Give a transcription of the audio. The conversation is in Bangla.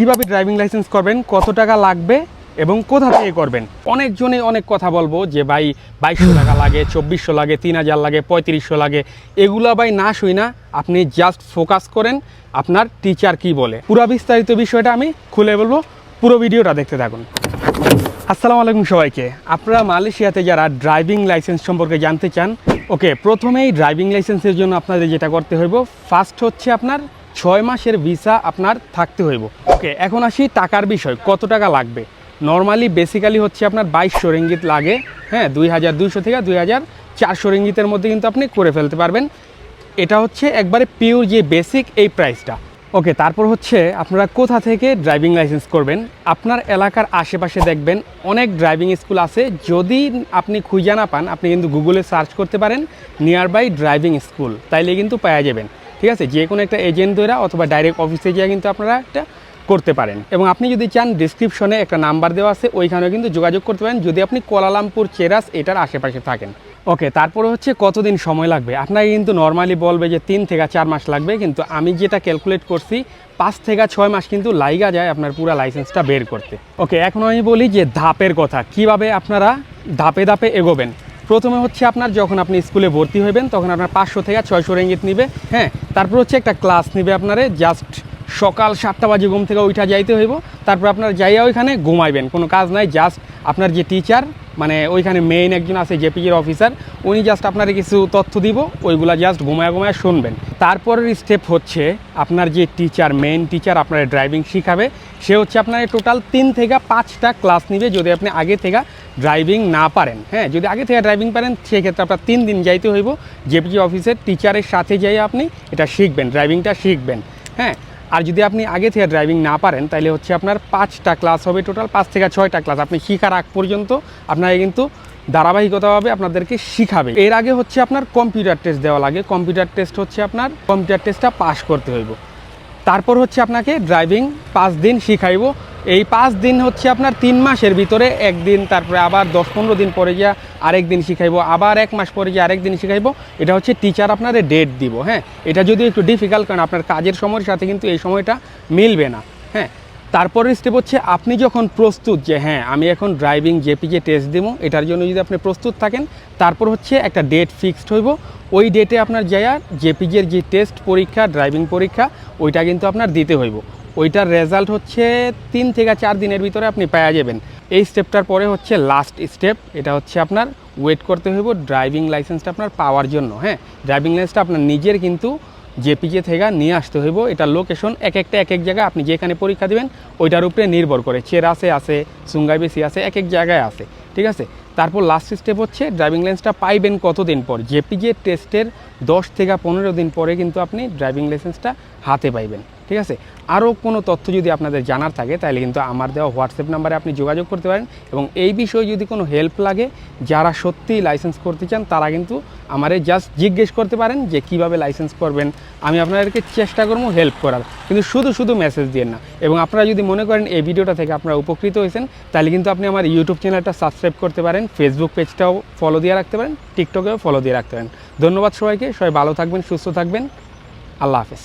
কীভাবে ড্রাইভিং লাইসেন্স করবেন, কত টাকা লাগবে এবং কোথা থেকে করবেন? অনেকজনে অনেক কথা বলব যে, ভাই, বাইশশো টাকা লাগে, চব্বিশশো লাগে, তিন হাজার লাগে, পঁয়ত্রিশশো লাগে। এগুলা ভাই না শুই না, আপনি জাস্ট ফোকাস করেন আপনার টিচার কি বলে। পুরো বিস্তারিত বিষয়টা আমি খুলে বলব, পুরো ভিডিওটা দেখতে থাকুন। আসসালামু আলাইকুম সবাইকে। আপনারা মালয়েশিয়াতে যারা ড্রাইভিং লাইসেন্স সম্পর্কে জানতে চান, ওকে, প্রথমেই ড্রাইভিং লাইসেন্সের জন্য আপনাদের যেটা করতে হইব ফার্স্ট হচ্ছে আপনার ছয় মাসের ভিসা আপনার থাকতে হইব। ওকে, এখন আসি টাকার বিষয়, কত টাকা লাগবে? নর্মালি বেসিক্যালি হচ্ছে আপনার বাইশশো রিঙ্গিত লাগে হ্যাঁ দুই হাজার দুইশো থেকে দুই হাজার চারশো রিঙ্গিতের মধ্যে কিন্তু আপনি করে ফেলতে পারবেন। এটা হচ্ছে একবারে পিওর যে বেসিক এই প্রাইসটা ওকে, তারপর হচ্ছে আপনারা কোথা থেকে ড্রাইভিং লাইসেন্স করবেন? আপনার এলাকার আশেপাশে দেখবেন অনেক ড্রাইভিং স্কুল আছে। যদি আপনি খুঁজে না পান, আপনি কিন্তু গুগলে সার্চ করতে পারেন নিয়ার বাই ড্রাইভিং স্কুল তাইলে কিন্তু পাওয়া যাবেন। ঠিক আছে? যে কোনো একটা এজেন্ট দ্বারা অথবা ডাইরেক্ট অফিসে গিয়ে কিন্তু আপনারা একটা করতে পারেন। এবং আপনি যদি চান ডিসক্রিপশনে একটা নাম্বার দেওয়া আছে, ওইখানেও কিন্তু যোগাযোগ করতে পারেন। যদি আপনি কোলালামপুর, চেরাস এটার আশেপাশে থাকেন। ওকে তারপরে হচ্ছে কতদিন সময় লাগবে? আপনাকে কিন্তু নর্মালি বলবে যে তিন থেকে চার মাস লাগবে, কিন্তু আমি যেটা ক্যালকুলেট করছি, পাঁচ থেকে ছয় মাস কিন্তু লাইগা যায় আপনার পুরো লাইসেন্সটা বের করতে। ওকে এখন আমি বলি যে ধাপের কথা। কীভাবে আপনারা ধাপে ধাপে এগোবেন? প্রথমে হচ্ছে আপনার যখন আপনি স্কুলে ভর্তি হবেন তখন আপনার পাঁচশো থেকে ছয়শো রেঙ্গিত নিবে হ্যাঁ? তারপর হচ্ছে একটা ক্লাস নিবে আপনারে জাস্ট সকাল সাতটা বাজে ঘুম থেকে ওইটা যাইতে হইব, তারপর আপনার যাইয়া ওইখানে ঘুমাইবেন। কোনো কাজ নাই জাস্ট আপনার যে টিচার মানে ওইখানে মেইন একজন আছে জেপিজির অফিসার উনি জাস্ট আপনার কিছু তথ্য দিব, ওইগুলা জাস্ট ঘুমায় ঘুমায় শুনবেন। তারপরের স্টেপ হচ্ছে আপনার যে টিচার মেইন টিচার আপনার ড্রাইভিং শিখাবে, সে হচ্ছে আপনার টোটাল তিন থেকে পাঁচটা ক্লাস নিবে, যদি আপনি আগে থেকে ড্রাইভিং না পারেন হ্যাঁ? যদি আগে থেকে ড্রাইভিং পারেন, সেক্ষেত্রে আপনার তিন দিন যাইতে হইব। জেপিজি অফিসের টিচারের সাথে যাই আপনি, এটা শিখবেন ড্রাইভিংটা শিখবেন হ্যাঁ? আর যদি আপনি আগে থেকে ড্রাইভিং না পারেন তাহলে হচ্ছে আপনার পাঁচটা ক্লাস হবে টোটাল পাঁচ থেকে ছয়টা ক্লাস আপনি শিখার আগ পর্যন্ত আপনাকে কিন্তু ধারাবাহিকতাভাবে আপনাদেরকে শিখাবে। এর আগে হচ্ছে আপনার কম্পিউটার টেস্ট দেওয়া লাগে। কম্পিউটার টেস্ট হচ্ছে আপনার কম্পিউটার টেস্টটা পাস করতে হইব। তারপর হচ্ছে আপনাকে ড্রাইভিং পাঁচ দিন শিখাইব। এই পাঁচ দিন হচ্ছে আপনার তিন মাসের ভিতরে একদিন, তারপরে আবার দশ পনেরো দিন পরে গিয়ে আরেক দিন শিখাইবো, আবার এক মাস পরে গিয়ে আরেক দিন শিখাইবো। এটা হচ্ছে টিচার আপনাদের ডেট দিব হ্যাঁ? এটা যদি একটু ডিফিকাল্ট কারণ আপনার কাজের সময়ের সাথে কিন্তু এই সময়টা মিলবে না হ্যাঁ? তারপরের স্টেপ হচ্ছে আপনি যখন প্রস্তুত যে হ্যাঁ আমি এখন ড্রাইভিং জেপিজে টেস্ট দেবো, এটার জন্য যদি আপনি প্রস্তুত থাকেন, তারপর হচ্ছে একটা ডেট ফিক্সড হইব। ওই ডেটে আপনার যায়া জেপিজের যে টেস্ট পরীক্ষা ড্রাইভিং পরীক্ষা, ওইটা কিন্তু আপনার দিতে হইব। ওইটার রেজাল্ট হচ্ছে তিন থেকে চার দিনের ভিতরে আপনি পাওয়া যাবেন। এই স্টেপটার পরে হচ্ছে লাস্ট স্টেপ এটা হচ্ছে আপনার ওয়েট করতে হইব ড্রাইভিং লাইসেন্সটা আপনার পাওয়ার জন্য হ্যাঁ? ড্রাইভিং লাইসেন্সটা আপনার নিজের কিন্তু জেপিজে থেকে নিয়ে আসতে হইব। এটা লোকেশন এক একটা, এক এক জায়গায় আপনি যেখানে পরীক্ষা দেবেন, ওইটার উপরে নির্ভর করে। চেরাসে আছে সুঙ্গাইবেসি আছে, এক এক জায়গায় আছে। ঠিক আছে? তারপর লাস্ট স্টেপ হচ্ছে ড্রাইভিং লাইসেন্সটা পাইবেন কতদিন পর? জেপিজে টেস্টের দশ থেকে পনেরো দিন পরে কিন্তু আপনি ড্রাইভিং লাইসেন্সটা হাতে পাইবেন। ঠিক আছে? আরও কোনো তথ্য যদি আপনাদের জানার থাকে, তাহলে কিন্তু আমার দেওয়া হোয়াটসঅ্যাপ নাম্বারে আপনি যোগাযোগ করতে পারেন এবং এই বিষয়ে যদি কোনো হেল্প লাগে, যারা সত্যিই লাইসেন্স করতে চান, তারা কিন্তু আমারে জাস্ট জিজ্ঞেস করতে পারেন যে কীভাবে লাইসেন্স করবেন। আমি আপনাদেরকে চেষ্টা করব হেল্প করার, কিন্তু শুধু শুধু মেসেজ দিয়ে না। এবং আপনারা যদি মনে করেন এই ভিডিওটা থেকে আপনারা উপকৃত হয়েছেন, তাহলে কিন্তু আপনি আমার ইউটিউব চ্যানেলটা সাবস্ক্রাইব করতে পারেন ফেসবুক পেজটাও ফলো দিয়ে রাখতে পারেন টিকটকেও ফলো দিয়ে রাখতে পারেন। ধন্যবাদ সবাইকে, সবাই ভালো থাকবেন, সুস্থ থাকবেন। আল্লাহ হাফেজ।